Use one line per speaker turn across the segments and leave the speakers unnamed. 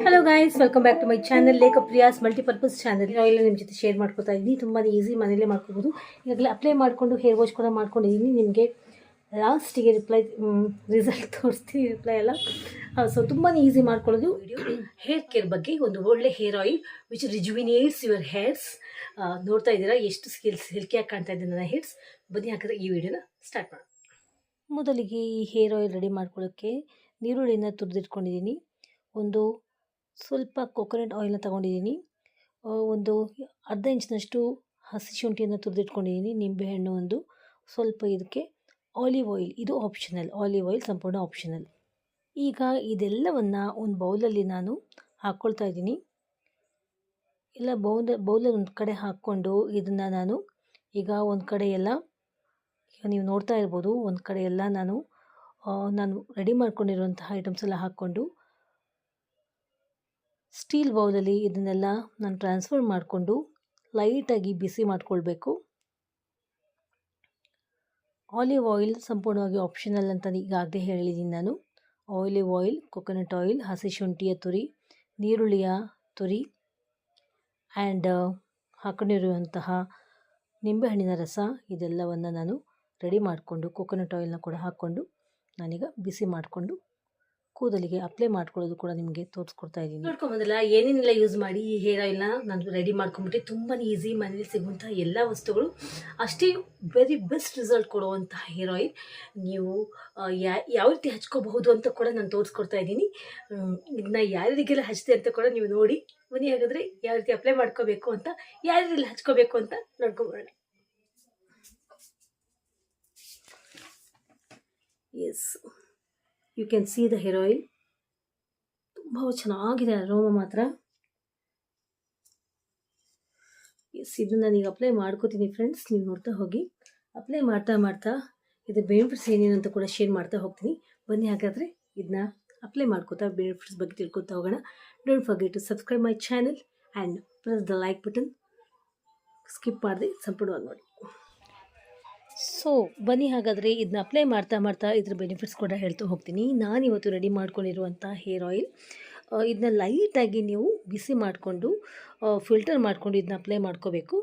Hello guys welcome back to my channel Lekha Priya's multipurpose channel oil ನಿಮ್ಮ ಜೊತೆ share ಮಾಡ್ಕೊತಾ ಇದ್ದೀನಿ ತುಂಬಾ ಈಸಿ ಮನೇಲೇ ಮಾಡ್ಕೋಬೋದು. ಈಗಾಗಲೇ ಅಪ್ಲೈ ಮಾಡಿಕೊಂಡು ಹೇರ್ ವಾಶ್ ಕೂಡ ಮಾಡ್ಕೊಂಡಿದ್ದೀನಿ ನಿಮಗೆ ಲಾಸ್ಟಿಗೆ ರಿಪ್ಲೈ ರಿಸಲ್ಟ್ ತೋರಿಸ್ತೀನಿ. ರಿಪ್ಲೈ ಎಲ್ಲ ಸೊ ತುಂಬಾ ಈಸಿ ಮಾಡ್ಕೊಳ್ಳೋದು ಹೇರ್ ಕೇರ್ ಬಗ್ಗೆ ಒಂದು ಒಳ್ಳೆ hair oil which rejuvenates your hairs ನೋಡ್ತಾ ಇದ್ದೀರಾ? ಎಷ್ಟು ಸ್ಕಿಲ್ಸ್ ಹೆಲ್ಕಿಯಾಗಿ ಕಾಣ್ತಾ ಇದೆ ನನ್ನ ಹೇರ್ಸ್ ಬನ್ನಿ ಹಾಕಿದ್ರೆ ಈ ವಿಡಿಯೋನ ಸ್ಟಾರ್ಟ್ ಮಾಡೋಣ. ಮೊದಲಿಗೆ ಈ ಹೇರ್ ಆಯಿಲ್ ರೆಡಿ ಮಾಡ್ಕೊಳ್ಳೋಕ್ಕೆ ನೀರುಳ್ಳಿನ ತುರಿದಿಟ್ಕೊಂಡಿದ್ದೀನಿ ಒಂದು ಸ್ವಲ್ಪ ಕೊಕೊನಟ್ ಆಯಿಲ್ನ ತೊಗೊಂಡಿದ್ದೀನಿ. ಒಂದು ಅರ್ಧ ಇಂಚಿನಷ್ಟು ಹಸಿ ಶುಂಠಿಯನ್ನು ತುರಿದಿಟ್ಕೊಂಡಿದ್ದೀನಿ ನಿಂಬೆಹಣ್ಣು ಒಂದು. ಸ್ವಲ್ಪ ಇದಕ್ಕೆ ಆಲಿವ್ ಆಯಿಲ್ ಇದು ಆಪ್ಷನಲ್ ಆಲಿವ್ ಆಯಿಲ್ ಸಂಪೂರ್ಣ ಆಪ್ಷನಲ್ ಈಗ ಇದೆಲ್ಲವನ್ನು ಒಂದು ಬೌಲಲ್ಲಿ ನಾನು ಹಾಕ್ಕೊಳ್ತಾ ಇದ್ದೀನಿ. ಎಲ್ಲ ಬೌಲ್, ಬೌಲಲ್ಲಿ ಒಂದು ಕಡೆ ಹಾಕ್ಕೊಂಡು ಇದನ್ನು ನಾನು ಈಗ ಒಂದು ಕಡೆ ಎಲ್ಲ, ಈಗ ನೀವು ನೋಡ್ತಾ ಇರ್ಬೋದು, ಒಂದು ಕಡೆ ಎಲ್ಲ ನಾನು ನಾನು ರೆಡಿ ಮಾಡ್ಕೊಂಡಿರುವಂತಹ ಐಟಮ್ಸ್ ಎಲ್ಲ ಹಾಕ್ಕೊಂಡು ಸ್ಟೀಲ್ ಬೌಲಲ್ಲಿ ಇದನ್ನೆಲ್ಲ ನಾನು ಟ್ರಾನ್ಸ್ಫರ್ ಮಾಡಿಕೊಂಡು ಲೈಟಾಗಿ ಬಿಸಿ ಮಾಡಿಕೊಳ್ಬೇಕು. ಆಲಿವ್ ಆಯಿಲ್ ಸಂಪೂರ್ಣವಾಗಿ ಆಪ್ಷನಲ್ ಅಂತ ಈಗಾಗಲೇ ಹೇಳಿದ್ದೀನಿ ನಾನು. ಆಲಿವ್ ಆಯಿಲ್, ಕೊಕೊನಟ್ ಆಯಿಲ್, ಹಸಿ ಶುಂಠಿಯ ತುರಿ ನೀರುಳ್ಳಿಯ ತುರಿ ಆ್ಯಂಡ್ ಹಾಕೊಂಡಿರುವಂತಹ ನಿಂಬೆಹಣ್ಣಿನ ರಸ ಇದೆಲ್ಲವನ್ನು ನಾನು ರೆಡಿ ಮಾಡಿಕೊಂಡು ಕೊಕೊನಟ್ ಆಯಿಲ್ನ ಕೂಡ ಹಾಕ್ಕೊಂಡು ನಾನೀಗ ಬಿಸಿ ಮಾಡಿಕೊಂಡು ಕೂದಲಿಗೆ ಅಪ್ಲೈ ಮಾಡ್ಕೊಳ್ಳೋದು ಕೂಡ ನಿಮಗೆ ತೋರಿಸ್ಕೊಡ್ತಾ ಇದ್ದೀನಿ. ನೋಡ್ಕೊಂಬಂದಿಲ್ಲ ಏನೇನೆಲ್ಲ ಯೂಸ್ ಮಾಡಿ, ಈ ಹೇರ್ ಆಯಿಲ್ನ ನಾನು ರೆಡಿ ಮಾಡ್ಕೊಂಬಿಟ್ಟು. ತುಂಬಾ ಈಸಿ ಮನೇಲಿ ಸಿಗುವಂಥ ಎಲ್ಲ ವಸ್ತುಗಳು. ಅಷ್ಟೇ ವೆರಿ ಬೆಸ್ಟ್ ರಿಸಲ್ಟ್ ಕೊಡುವಂತಹ ಹೇರ್ ಆಯಿಲ್ ನೀವು ಯಾವ ರೀತಿ ಹಚ್ಕೋಬಹುದು ಅಂತ ಕೂಡ ನಾನು ತೋರಿಸ್ಕೊಡ್ತಾ ಇದ್ದೀನಿ. ಇದನ್ನ ಯಾರಿಗೆಲ್ಲ ಹಚ್ಚಿದೆ ಅಂತ ಕೂಡ ನೀವು ನೋಡಿ. ಮನೆ ಹಾಗಾದರೆ ಯಾವ ರೀತಿ ಅಪ್ಲೈ ಮಾಡ್ಕೋಬೇಕು ಅಂತ ಯಾರಿಗೆಲ್ಲ ಹಚ್ಕೋಬೇಕು ಅಂತ ನೋಡ್ಕೊಂಬರೋಣ as you can see the heroine ತುಂಬ ಚೆನ್ನಾಗಿದೆ ಅರೋಮ ಮಾತ್ರ. ಎಸ್ ಇದು ಈಗ ಅಪ್ಲೈ ಮಾಡ್ಕೋತೀನಿ ಫ್ರೆಂಡ್ಸ್ ನೀವು ನೋಡ್ತಾ ಹೋಗಿ. ಅಪ್ಲೈ ಮಾಡ್ತಾ ಮಾಡ್ತಾ ಇದು ಬೆನಿಫಿಟ್ಸ್ ಏನೇನು ಅಂತ ಕೂಡ ಶೇರ್ ಮಾಡ್ತಾ ಹೋಗ್ತೀನಿ. ಬನ್ನಿ ಹಾಗಾದರೆ ಇದನ್ನ ಅಪ್ಲೈ ಮಾಡ್ಕೋತಾ ಬೆನಿಫಿಟ್ಸ್ ಬಗ್ಗೆ ತಿಳ್ಕೊತಾ ಹೋಗೋಣ. Don't forget to subscribe my channel and press the like button skip ಮಾಡಿದೆ ಸಂಪೂರ್ಣವಾಗಿ ನೋಡಿ. ಸೊ ಬನ್ನಿ ಹಾಗಾದರೆ ಇದನ್ನ ಅಪ್ಲೈ ಮಾಡ್ತಾ ಮಾಡ್ತಾ ಇದ್ರ ಬೆನಿಫಿಟ್ಸ್ ಕೂಡ ಹೇಳ್ತಾ ಹೋಗ್ತೀನಿ. ನಾನು ಇವತ್ತು ರೆಡಿ ಮಾಡ್ಕೊಂಡಿರುವಂಥ ಹೇರ್ ಆಯಿಲ್ ಇದನ್ನ ಲೈಟಾಗಿ ನೀವು ಬಿಸಿ ಮಾಡಿಕೊಂಡು ಫಿಲ್ಟರ್ ಮಾಡಿಕೊಂಡು ಇದನ್ನ ಅಪ್ಲೈ ಮಾಡ್ಕೋಬೇಕು.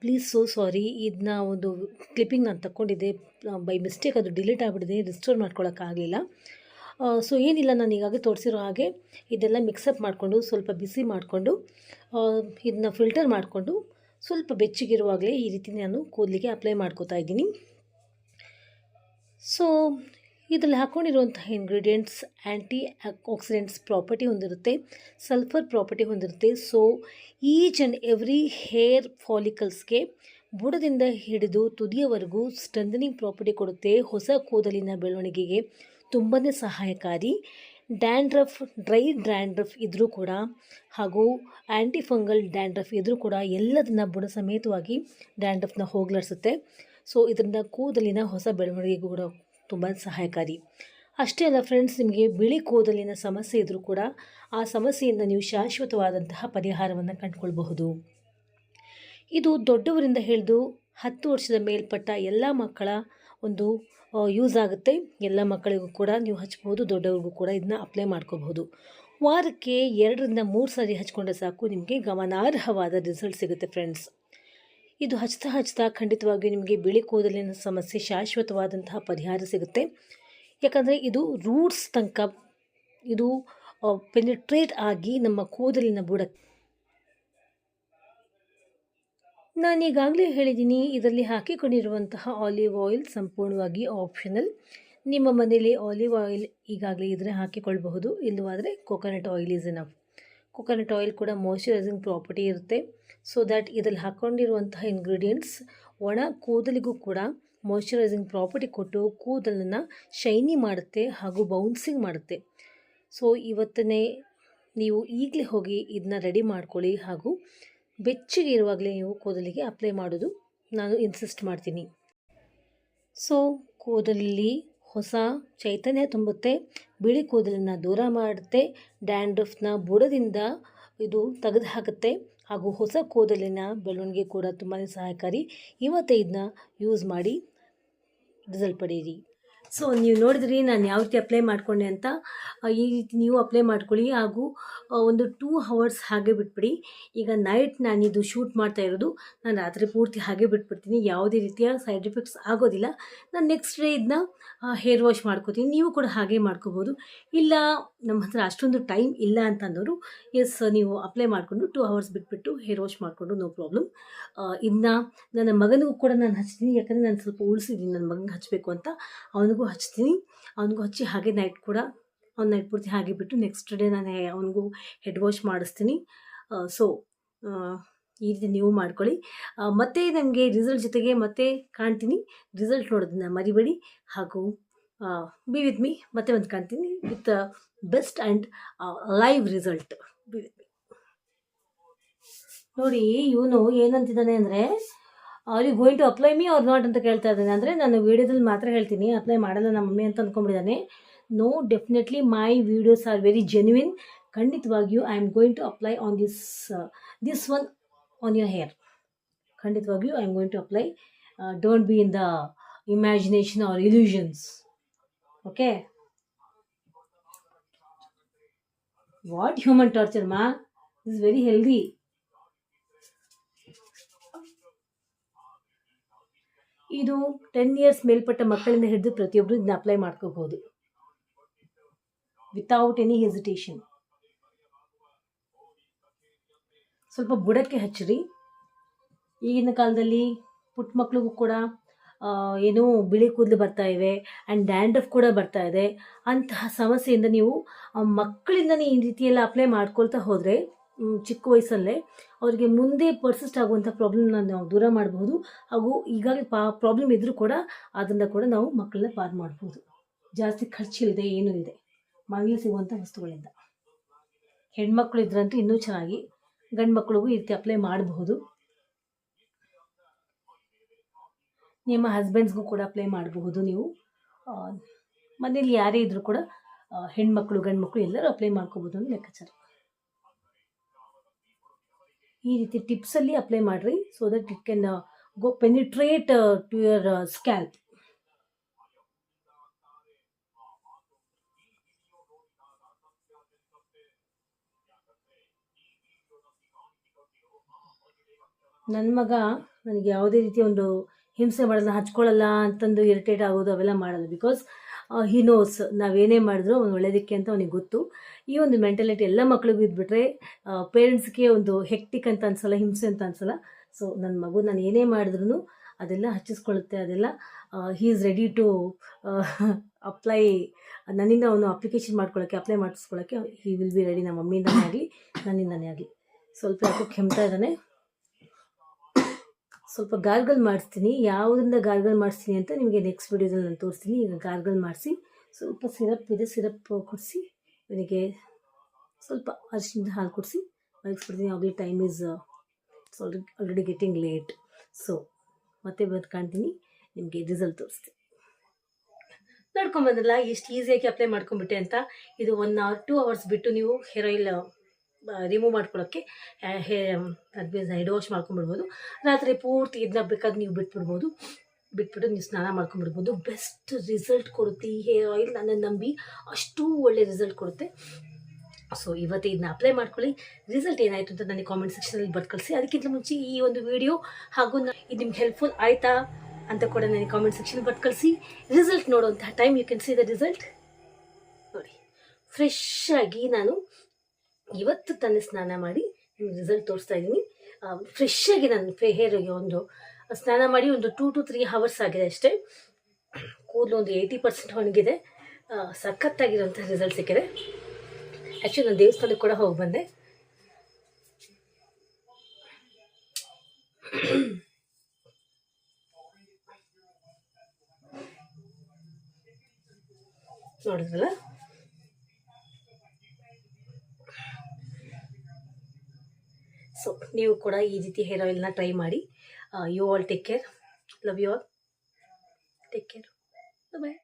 ಪ್ಲೀಸ್ ಸೋ ಸಾರಿ ಇದನ್ನ ಒಂದು ಕ್ಲಿಪ್ಪಿಂಗ್ ನಾನು ತಗೊಂಡಿದ್ದೆ ಬೈ ಮಿಸ್ಟೇಕ್ ಅದು ಡಿಲೀಟ್ ಆಗಿಬಿಟ್ಟಿದೆ. ರಿಸ್ಟೋರ್ ಮಾಡ್ಕೊಳ್ಳೋಕ್ಕಾಗಲಿಲ್ಲ ಸೊ ಏನಿಲ್ಲ, ನಾನು ಈಗಾಗಲೇ ತೋರಿಸಿರೋ ಹಾಗೆ ಇದೆಲ್ಲ ಮಿಕ್ಸಪ್ ಮಾಡಿಕೊಂಡು ಸ್ವಲ್ಪ ಬಿಸಿ ಮಾಡಿಕೊಂಡು ಇದನ್ನ ಫಿಲ್ಟರ್ ಮಾಡಿಕೊಂಡು ಸ್ವಲ್ಪ ಬೆಚ್ಚಗಿರುವಾಗಲೇ ಈ ರೀತಿ ನಾನು ಕೂದಲಿಗೆ ಅಪ್ಲೈ ಮಾಡ್ಕೋತಾ ಇದ್ದೀನಿ. ಸೊ ಇದರಲ್ಲಿ ಹಾಕ್ಕೊಂಡಿರುವಂತಹ ಇಂಗ್ರೀಡಿಯೆಂಟ್ಸ್ ಆ್ಯಂಟಿ ಆಕ್ಸಿಡೆಂಟ್ಸ್ ಪ್ರಾಪರ್ಟಿ ಹೊಂದಿರುತ್ತೆ ಸಲ್ಫರ್ ಪ್ರಾಪರ್ಟಿ ಹೊಂದಿರುತ್ತೆ. So each and every hair ಫಾಲಿಕಲ್ಸ್ಗೆ ಬುಡದಿಂದ ಹಿಡಿದು ತುದಿಯವರೆಗೂ ಸ್ಟ್ರೆಂದನಿಂಗ್ ಪ್ರಾಪರ್ಟಿ ಕೊಡುತ್ತೆ. ಹೊಸ ಕೂದಲಿನ ಬೆಳವಣಿಗೆಗೆ ತುಂಬಾ ಸಹಾಯಕಾರಿ. ಡ್ಯಾಂಡ್ರಫ್, ಡ್ರೈ ಡ್ಯಾಂಡ್ರಫ್ ಇದ್ದರೂ ಕೂಡ ಹಾಗೂ ಆ್ಯಂಟಿಫಂಗಲ್ ಡ್ಯಾಂಡ್ರಫ್ ಇದ್ದರೂ ಕೂಡ ಎಲ್ಲದನ್ನ ಬುಡ ಸಮೇತವಾಗಿ ಡ್ಯಾಂಡ್ರಫ್ನ ಹೋಗ್ಲಾಡಿಸುತ್ತೆ. ಸೊ, ಇದರಿಂದ ಕೂದಲಿನ ಹೊಸ ಬೆಳವಣಿಗೆಗೂ ಕೂಡ ತುಂಬ ಸಹಾಯಕಾರಿ. ಅಷ್ಟೇ ಅಲ್ಲ ಫ್ರೆಂಡ್ಸ್, ನಿಮಗೆ ಬಿಳಿ ಕೂದಲಿನ ಸಮಸ್ಯೆ ಇದ್ದರೂ ಕೂಡ ಆ ಸಮಸ್ಯೆಯಿಂದ ನೀವು ಶಾಶ್ವತವಾದಂತಹ ಪರಿಹಾರವನ್ನು ಕಂಡುಕೊಳ್ಬಹುದು. ಇದು ದೊಡ್ಡವರಿಂದ ಹಿಡಿದು ಹತ್ತು ವರ್ಷದ ಮೇಲ್ಪಟ್ಟ ಎಲ್ಲ ಮಕ್ಕಳ ಒಂದು ಯೂಸ್ ಆಗುತ್ತೆ. ಎಲ್ಲ ಮಕ್ಕಳಿಗೂ ಕೂಡ ನೀವು ಹಚ್ಬೋದು ದೊಡ್ಡವ್ರಿಗೂ ಕೂಡ ಇದನ್ನ ಅಪ್ಲೈ ಮಾಡ್ಕೋಬಹುದು. ವಾರಕ್ಕೆ ಎರಡರಿಂದ ಮೂರು ಸಾರಿ ಹಚ್ಕೊಂಡ್ರೆ ಸಾಕು, ನಿಮಗೆ ಗಮನಾರ್ಹವಾದ ರಿಸಲ್ಟ್ ಸಿಗುತ್ತೆ ಫ್ರೆಂಡ್ಸ್ ಇದು ಹಚ್ತಾ ಹಚ್ತಾ ಖಂಡಿತವಾಗಿಯೂ ನಿಮಗೆ ಬಿಳಿ ಕೂದಲಿನ ಸಮಸ್ಯೆ, ಶಾಶ್ವತವಾದಂತಹ ಪರಿಹಾರ ಸಿಗುತ್ತೆ. ಯಾಕಂದರೆ ಇದು ರೂಟ್ಸ್ ತನಕ, ಇದು ಪೆನಿಟ್ರೇಟ್ ಆಗಿ ನಮ್ಮ ಕೂದಲಿನ ಬುಡ ನಾನು ಈಗಾಗಲೇ ಹೇಳಿದ್ದೀನಿ, ಇದರಲ್ಲಿ ಹಾಕಿಕೊಂಡಿರುವಂತಹ ಆಲಿವ್ ಆಯಿಲ್ ಸಂಪೂರ್ಣವಾಗಿ ಆಪ್ಷನಲ್ ನಿಮ್ಮ ಮನೆಯಲ್ಲಿ ಆಲಿವ್ ಆಯಿಲ್ ಈಗಾಗಲೇ ಇದ್ರೆ ಹಾಕಿಕೊಳ್ಬಹುದು, ಇಲ್ಲವಾದರೆ coconut oil is enough coconut oil ಕೂಡ ಮಾಯ್ಶ್ಚರೈಸಿಂಗ್ ಪ್ರಾಪರ್ಟಿ ಇರುತ್ತೆ. ಸೊ ದ್ಯಾಟ್ ಇದರಲ್ಲಿ ಹಾಕ್ಕೊಂಡಿರುವಂತಹ ಇಂಗ್ರೀಡಿಯೆಂಟ್ಸ್ ಒಣ ಕೂದಲಿಗೂ ಕೂಡ ಮಾಯ್ಶ್ಚರೈಸಿಂಗ್ ಪ್ರಾಪರ್ಟಿ ಕೊಟ್ಟು ಕೂದಲನ್ನು ಶೈನಿ ಮಾಡುತ್ತೆ ಹಾಗೂ ಬೌನ್ಸಿಂಗ್ ಮಾಡುತ್ತೆ. ಸೊ ಇವತ್ತನೇ ನೀವು ಈಗಲೇ ಹೋಗಿ ಇದನ್ನ ರೆಡಿ ಮಾಡ್ಕೊಳ್ಳಿ ಹಾಗೂ ಬೆಚ್ಚಗೆ ಇರುವಾಗಲೇ ನೀವು ಕೂದಲಿಗೆ ಅಪ್ಲೈ ಮಾಡೋದು ನಾನು ಇನ್ಸಿಸ್ಟ್ ಮಾಡ್ತೀನಿ. ಸೊ ಕೂದಲಲ್ಲಿ ಹೊಸ ಚೈತನ್ಯ ತುಂಬುತ್ತೆ, ಬಿಳಿ ಕೂದಲನ್ನು ದೂರ ಮಾಡುತ್ತೆ ಡ್ಯಾಂಡ್ರಫ್ನ ಬುಡದಿಂದ ಇದು ತೆಗೆದು ಹಾಕುತ್ತೆ ಹಾಗೂ ಹೊಸ ಕೂದಲಿನ ಬೆಳವಣಿಗೆ ಕೂಡ ತುಂಬಾ ಸಹಾಯಕಾರಿ. ಇವತ್ತೇ ಇದನ್ನ ಯೂಸ್ ಮಾಡಿ ರಿಸಲ್ಟ್ ಪಡೆಯಿರಿ. ಸೊ ನೀವು ನೋಡಿದ್ರಿ ನಾನು ಯಾವ ರೀತಿ ಅಪ್ಲೈ ಮಾಡಿಕೊಂಡೆ ಅಂತ. ಈ ರೀತಿ ನೀವು ಅಪ್ಲೈ ಮಾಡ್ಕೊಳ್ಳಿ. ಹಾಗೂ ಒಂದು ಟೂ ಹವರ್ಸ್ ಹಾಗೆ ಬಿಟ್ಬಿಡಿ. ಈಗ ನೈಟ್ ನಾನು ಇದು ಶೂಟ್ ಮಾಡ್ತಾ ಇರೋದು. ನಾನು ರಾತ್ರಿ ಪೂರ್ತಿ ಹಾಗೆ ಬಿಟ್ಬಿಡ್ತೀನಿ. ಯಾವುದೇ ರೀತಿಯ ಸೈಡ್ ಎಫೆಕ್ಟ್ಸ್ ಆಗೋದಿಲ್ಲ. ನಾನು ನೆಕ್ಸ್ಟ್ ಡೇ ಇದನ್ನ ಹೇರ್ ವಾಶ್ ಮಾಡ್ಕೋತೀನಿ. ನೀವು ಕೂಡ ಹಾಗೆ ಮಾಡ್ಕೋಬೋದು. ಇಲ್ಲ ನಮ್ಮ ಹತ್ರ ಅಷ್ಟೊಂದು ಟೈಮ್ ಇಲ್ಲ ಅಂತಂದವರು ಎಸ್ ನೀವು ಅಪ್ಲೈ ಮಾಡಿಕೊಂಡು ಟೂ ಅವರ್ಸ್ ಬಿಟ್ಬಿಟ್ಟು ಹೇರ್ ವಾಶ್ ಮಾಡಿಕೊಂಡು ನೋ ಪ್ರಾಬ್ಲಮ್ ಇದನ್ನ ನನ್ನ ಮಗನಿಗೂ ಕೂಡ ನಾನು ಹಚ್ತೀನಿ. ಯಾಕಂದರೆ ನಾನು ಸ್ವಲ್ಪ ಉಳಿಸಿದ್ದೀನಿ. ನನ್ನ ಮಗನಿಗೆ ಹಚ್ಚಬೇಕು ಅಂತ. ಅವನಿಗೂ ಹಚ್ತೀನಿ. ಅವನಿಗೂ ಹಚ್ಚಿ ಹಾಗೆ ನೈಟ್ ಕೂಡ, ಅವ್ನು ನೈಟ್ ಪೂರ್ತಿ ಹಾಗೆ ಬಿಟ್ಟು ನೆಕ್ಸ್ಟ್ ಡೇ ನಾನು ಅವನಿಗೂ ಹೆಡ್ ವಾಶ್ ಮಾಡಿಸ್ತೀನಿ. ಸೊ ಈ ರೀತಿ ನೀವು ಮಾಡ್ಕೊಳ್ಳಿ. ಮತ್ತೆ ನನಗೆ ರಿಸಲ್ಟ್ ಜೊತೆಗೆ ಮತ್ತೆ ಕಾಣ್ತೀನಿ. ರಿಸಲ್ಟ್ ನೋಡೋದನ್ನ ಮರಿಬೇಡಿ. ಹಾಗೂ ಬಿ ವಿತ್ ಮೀ ಮತ್ತೆ ಒಂದು ಕಾಣ್ತೀನಿ. With best and live result be with me ನೋಡಿ, ಇವನು ಏನಂತಿದ್ದಾನೆ ಅಂದರೆ ಅವ್ರಿಗೆ going to apply me or not ಅಂತ ಕೇಳ್ತಾ ಇದ್ದಾನೆ. ಅಂದರೆ ನಾನು ವೀಡಿಯೋದಲ್ಲಿ ಮಾತ್ರ ಹೇಳ್ತೀನಿ. ಅಪ್ಲೈ ಮಾಡಲ್ಲ ನಮ್ಮ ಮಮ್ಮಿ ಅಂತ ಅಂದ್ಕೊಂಡಿದ್ದಾನೆ no definitely my videos are very genuine ಖಂಡಿತವಾಗಿಯೂ I am going to apply on this this one on your hair ಖಂಡಿತವಾಗಿಯೂ I am going to apply don't be in the imagination or illusions okay what human torture ಮಾ is very healthy ಇದು ten years ಮೇಲ್ಪಟ್ಟ ಮಕ್ಕಳಿಂದ ಹಿಡಿದು ಪ್ರತಿಯೊಬ್ಬರು ಇದನ್ನ apply ಮಾಡ್ಕೋಬಹುದು. Without any hesitation ಸ್ವಲ್ಪ ಬುಡಕ್ಕೆ ಹಚ್ಚಿರಿ. ಈಗಿನ ಕಾಲದಲ್ಲಿ ಪುಟ್ಟ ಮಕ್ಳಿಗೂ ಕೂಡ ಏನೋ ಬಿಳಿ ಕೂದಲು ಬರ್ತಾ ಇವೆ ಆ್ಯಂಡ್ ಡ್ಯಾಂಡ್ರಫ್ ಕೂಡ ಬರ್ತಾ ಇದೆ. ಅಂತಹ ಸಮಸ್ಯೆಯಿಂದ ನೀವು ಮಕ್ಕಳಿಂದನೇ ಈ ರೀತಿಯೆಲ್ಲ ಅಪ್ಲೈ ಮಾಡ್ಕೊಳ್ತಾ ಹೋದರೆ ಚಿಕ್ಕ ವಯಸ್ಸಲ್ಲೇ ಅವರಿಗೆ ಮುಂದೆ ಪರ್ಸಿಸ್ಟ್ ಆಗುವಂಥ ಪ್ರಾಬ್ಲಮ್ನ ನಾವು ದೂರ ಮಾಡಬಹುದು. ಹಾಗೂ ಈಗಾಗಲೇ ಪಾ ಪ್ರಾಬ್ಲಮ್ ಇದ್ದರೂ ಕೂಡ ಅದನ್ನು ಕೂಡ ನಾವು ಮಕ್ಕಳನ್ನ ಪಾರು ಮಾಡ್ಬೋದು ಜಾಸ್ತಿ ಖರ್ಚಿಲ್ಲದೆ ಏನೂ ಇದೆ ಮನೆಯಲ್ಲಿ ಸಿಗುವಂಥ ವಸ್ತುಗಳಿಂದ. ಹೆಣ್ಮಕ್ಳು ಇದ್ರಂತೂ ಇನ್ನೂ ಚೆನ್ನಾಗಿ ಗಂಡು ಮಕ್ಕಳಿಗೂ ಈ ರೀತಿ ಅಪ್ಲೈ ಮಾಡಬಹುದು. ನಿಮ್ಮ ಹಸ್ಬೆಂಡ್ಸ್ಗೂ ಕೂಡ ಅಪ್ಲೈ ಮಾಡಬಹುದು ನೀವು. ಮನೇಲಿ ಯಾರೇ ಇದ್ದರೂ ಕೂಡ ಹೆಣ್ಮಕ್ಳು ಗಂಡು ಮಕ್ಕಳು ಎಲ್ಲರೂ ಅಪ್ಲೈ ಮಾಡ್ಕೋಬೋದು ಅಂತ ಲೆಕ್ಕಾಚಾರ. ಈ ರೀತಿ ಟಿಪ್ಸಲ್ಲಿ ಅಪ್ಲೈ ಮಾಡಿರಿ so that it can go penetrate to your scalp ನನ್ನ ಮಗ ನನಗೆ ಯಾವುದೇ ರೀತಿ ಒಂದು ಹಿಂಸೆ ಮಾಡೋದನ್ನ ಹಚ್ಕೊಳ್ಳಲ್ಲ ಅಂತಂದು ಇರಿಟೇಟ್ ಆಗೋದು ಅವೆಲ್ಲ ಮಾಡಲ್ಲ ಬಿಕಾಸ್ ಹಿ ನೋಸ್ ನಾವೇನೇ ಮಾಡಿದ್ರು ಅವ್ನು ಒಳ್ಳೇದಕ್ಕೆ ಅಂತ ಅವನಿಗೆ ಗೊತ್ತು. ಈ ಒಂದು ಮೆಂಟಾಲಿಟಿ ಎಲ್ಲ ಮಕ್ಳಿಗೂ ಇದ್ಬಿಟ್ರೆ ಪೇರೆಂಟ್ಸ್ಗೆ ಒಂದು ಹೆಕ್ಟಿಕ್ ಅಂತ ಅನ್ಸಲ್ಲ, ಹಿಂಸೆ ಅಂತ ಅನ್ಸಲ್ಲ. ಸೊ ನನ್ನ ಮಗು ನಾನು ಏನೇ ಮಾಡಿದ್ರು ಅದೆಲ್ಲ ಹಚ್ಚಿಸ್ಕೊಳ್ಳುತ್ತೆ, ಅದೆಲ್ಲ he is ready to apply ನನ್ನಿಂದ ಅವನು ಅಪ್ಲಿಕೇಶನ್ ಮಾಡ್ಕೊಳ್ಳೋಕ್ಕೆ ಅಪ್ಲೈ ಮಾಡಿಸ್ಕೊಳ್ಳೋಕ್ಕೆ ಹಿ ವಿಲ್ ಬಿ ರೆಡಿ ನಮ್ಮ ಮಮ್ಮಿಯಿಂದನೇ ಆಗಲಿ, ನನ್ನಿಂದನೇ ಆಗಲಿ. ಸ್ವಲ್ಪ ಯಾಕೆ ಕೆಮ್ತಾ ಇದ್ದಾನೆ. ಸ್ವಲ್ಪ ಗಾರ್ಗಲ್ ಮಾಡಿಸ್ತೀನಿ, ಯಾವುದರಿಂದ ಗಾರ್ಗಲ್ ಮಾಡಿಸ್ತೀನಿ ಅಂತ ನಿಮಗೆ ನೆಕ್ಸ್ಟ್ ವೀಡಿಯೋದಲ್ಲಿ ನಾನು ತೋರಿಸ್ತೀನಿ. ಈಗ ಗಾರ್ಗಲ್ ಮಾಡಿಸಿ, ಸ್ವಲ್ಪ ಸಿರಪ್ ಇದೆ, ಸಿರಪ್ ಕೊಡಿಸಿ, ಇವನಿಗೆ ಸ್ವಲ್ಪ ಅರಿಶಿನ ಹಾಲು ಕೊಡಿಸಿ, ಮಲಗಿಸ್ಬಿಡ್ತೀನಿ. ಆಗಲಿ time is already already getting late so ಮತ್ತೆ ಬಂದು ಕಾಣ್ತೀನಿ, ನಿಮಗೆ ರಿಸಲ್ಟ್ ತೋರಿಸ್ತೀನಿ. ನೋಡ್ಕೊಂಬಂದ್ರಲ್ಲ ಎಷ್ಟು ಈಸಿಯಾಗಿ ಅಪ್ಲೈ ಮಾಡ್ಕೊಂಬಿಟ್ಟೆ ಅಂತ. ಇದು ಒನ್ ಅವರ್ ಟೂ ಅವರ್ಸ್ ಬಿಟ್ಟು ನೀವು ಹೇರ್ ಆಯಿಲ್ ರಿಮೂವ್ ಮಾಡ್ಕೊಳ್ಳೋಕ್ಕೆ ಹೇ ಅದು ಹೆಡ್ ವಾಶ್ ಮಾಡ್ಕೊಂಡ್ಬಿಡ್ಬೋದು. ರಾತ್ರಿ ಪೂರ್ತಿ ಇದನ್ನ ಬೇಕಾದ್ರೆ ನೀವು ಬಿಟ್ಬಿಡ್ಬೋದು. ಬಿಟ್ಬಿಟ್ಟು ನೀವು ಸ್ನಾನ ಮಾಡ್ಕೊಂಡ್ಬಿಡ್ಬೋದು. ಬೆಸ್ಟ್ ರಿಸಲ್ಟ್ ಕೊಡುತ್ತೆ ಈ ಹೇರ್ ಆಯಿಲ್ ನನ್ನ ನಂಬಿ ಅಷ್ಟು ಒಳ್ಳೆ ರಿಸಲ್ಟ್ ಕೊಡುತ್ತೆ. ಸೊ ಇವತ್ತು ಇದನ್ನ ಅಪ್ಲೈ ಮಾಡ್ಕೊಳ್ಳಿ. ರಿಸಲ್ಟ್ ಏನಾಯಿತು ಅಂತ ನನಗೆ ಕಾಮೆಂಟ್ ಸೆಕ್ಷನಲ್ಲಿ ಬರ್ಕಳಿಸಿ ಅದಕ್ಕಿಂತ ಮುಂಚೆ ಈ ಒಂದು ವಿಡಿಯೋ ಹಾಗೂ ಇದು ನಿಮ್ಗೆ ಹೆಲ್ಪ್ಫುಲ್ ಆಯಿತಾ ಅಂತ ಕೂಡ ನನಗೆ ಕಾಮೆಂಟ್ ಸೆಕ್ಷನ್ ಬರ್ಕಳಿಸಿ ರಿಸಲ್ಟ್ ನೋಡುವಂತಹ time you can see the result ನೋಡಿ ಫ್ರೆಶ್ ಆಗಿ ನಾನು ಇವತ್ತು ತಾನೇ ಸ್ನಾನ ಮಾಡಿ ರಿಸಲ್ಟ್ ತೋರಿಸ್ತಾ ಇದ್ದೀನಿ. ಫ್ರೆಶ್ ಆಗಿ ನನ್ನ ಫೇರ್ ಹೇರಿಗೆ ಒಂದು, ಸ್ನಾನ ಮಾಡಿ ಒಂದು ಟೂ ಟು ತ್ರೀ ಹವರ್ಸ್ ಆಗಿದೆ ಅಷ್ಟೇ. ಕೂದಲು ಒಂದು ಏಯ್ಟಿ ಪರ್ಸೆಂಟ್ ಒಣಗಿದೆ. ಸಖತ್ತಾಗಿರೋಂಥ ರಿಸಲ್ಟ್ ಸಿಕ್ಕಿದೆ. ಆ್ಯಕ್ಚುಲಿ ನಾನು ದೇವಸ್ಥಾನಕ್ಕೆ ಕೂಡ ಹೋಗಿ ಬಂದೆ. ನೋಡಿದ್ರಲ್ಲ ಸೊ ನೀವು ಕೂಡ ಈ ರೀತಿ ಹೇರ್ ಆಯಿಲ್ನ ಟ್ರೈ ಮಾಡಿ. You all take care love you all take care bye